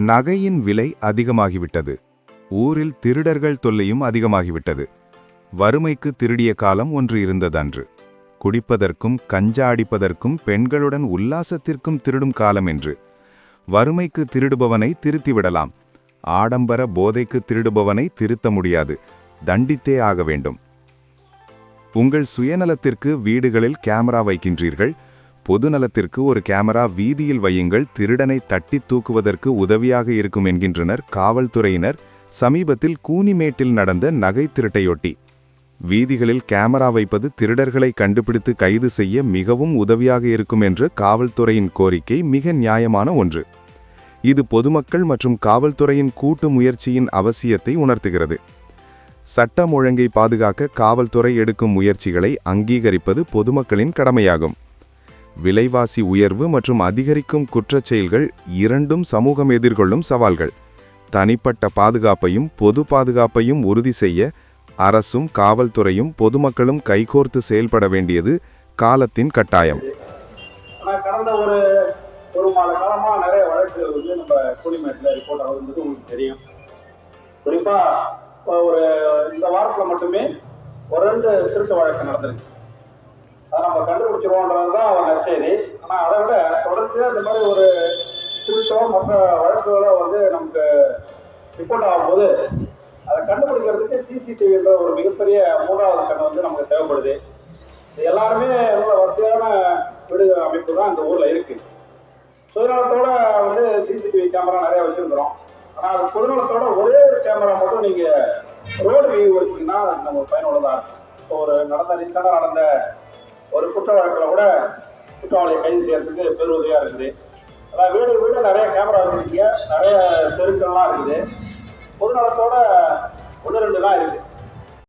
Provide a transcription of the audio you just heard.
நகையின் விலை அதிகமாகிவிட்டது. ஊரில் திருடர்கள் தொல்லையும் அதிகமாகிவிட்டது. வறுமைக்கு திருடிய காலம் ஒன்று இருந்ததன்று. குடிப்பதற்கும் கஞ்சா அடிப்பதற்கும் பெண்களுடன் உல்லாசத்திற்கும் திருடும் காலம் என்று. வறுமைக்கு திருடுபவனை திருத்திவிடலாம். ஆடம்பர போதைக்கு திருடுபவனை திருத்த முடியாது. தண்டித்தே ஆக வேண்டும். உங்கள் சுயநலத்திற்கு வீடுகளில் கேமரா வைக்கின்றீர்கள். பொதுநலத்திற்கு ஒரு கேமரா வீதியில் வையுங்கள். திருடனை தட்டி தூக்குவதற்கு உதவியாக இருக்கும் என்கின்றனர் காவல்துறையினர். சமீபத்தில் கூனிமேட்டில் நடந்த நகை திருட்டையொட்டி. வீதிகளில் கேமரா வைப்பது திருடர்களை கண்டுபிடித்து கைது செய்ய மிகவும் உதவியாக இருக்கும் என்று காவல்துறையின் கோரிக்கை மிக நியாயமான ஒன்று. இது பொதுமக்கள் மற்றும் காவல்துறையின் கூட்டு முயற்சியின் அவசியத்தை உணர்த்துகிறது. சட்டம் ஒழுங்கை பாதுகாக்க காவல்துறை எடுக்கும் முயற்சிகளை அங்கீகரிப்பது பொதுமக்களின் கடமையாகும். விலைவாசி உயர்வு மற்றும் அதிகரிக்கும் குற்றச் செயல்கள் இரண்டும் சமூகம் எதிர்கொள்ளும் சவால்கள். தனிப்பட்ட பாதுகாப்பையும் பொது பாதுகாப்பையும் உறுதி செய்ய அரசும் காவல்துறையும் பொதுமக்களும் கைகோர்த்து செயல்பட வேண்டியது காலத்தின் கட்டாயம். கடந்த ஒரு ஒரு மாத காலமா நிறைய வழக்குகள் வந்து நம்ம கூலிமேட்ல ரிப்போர்ட் ஆகுதுன்றது உங்களுக்கு தெரியும். குறிப்பா ஒரு இந்த வாரத்துல மட்டுமே ஒரு ரெண்டு திருட்டு வழக்கு நடந்திருக்கு. அதை நம்ம கண்டுபிடிச்சிருவோன்றது தான் ஒரு நற்செய்தி ஆனால் அதை விட தொடர்ச்சியாக இந்த மாதிரி ஒரு திருட்டோ மற்ற வழக்குகளோ வந்து நமக்கு ரிப்போர்ட் ஆகும்போது அதை கண்டுபிடிக்கிறதுக்கு சிசிடிவின்ற ஒரு மிகப்பெரிய மூன்றாவது கண்ணு வந்து நமக்கு தேவைப்படுது. இது எல்லாருமே ரொம்ப வசதியான வீடு அமைப்பு தான் இந்த ஊரில் இருக்குது சுயநலத்தோட வந்து சிசிடிவி கேமரா நிறைய வச்சிருக்கிறோம். ஆனால் அது பொதுநலத்தோட ஒரே ஒரு கேமரா மட்டும் நீங்கள் ரோடு வியூ வச்சிங்கன்னா நமக்கு நம்ம இருக்கும். இப்போ ஒரு நடந்த ரீசெண்டாக நடந்த ஒரு குற்ற வழக்கில் கூட குற்றவாளியை கைது செய்யறதுக்கு பெருவுதவியா இருக்குது. அதான் வீடு வீடு நிறைய கேமரா வச்சிருக்கீங்க. நிறைய தெருக்கள்லாம் இருக்குது. பொதுநலத்தோட ஒன்று ரெண்டு தான் இருக்குது.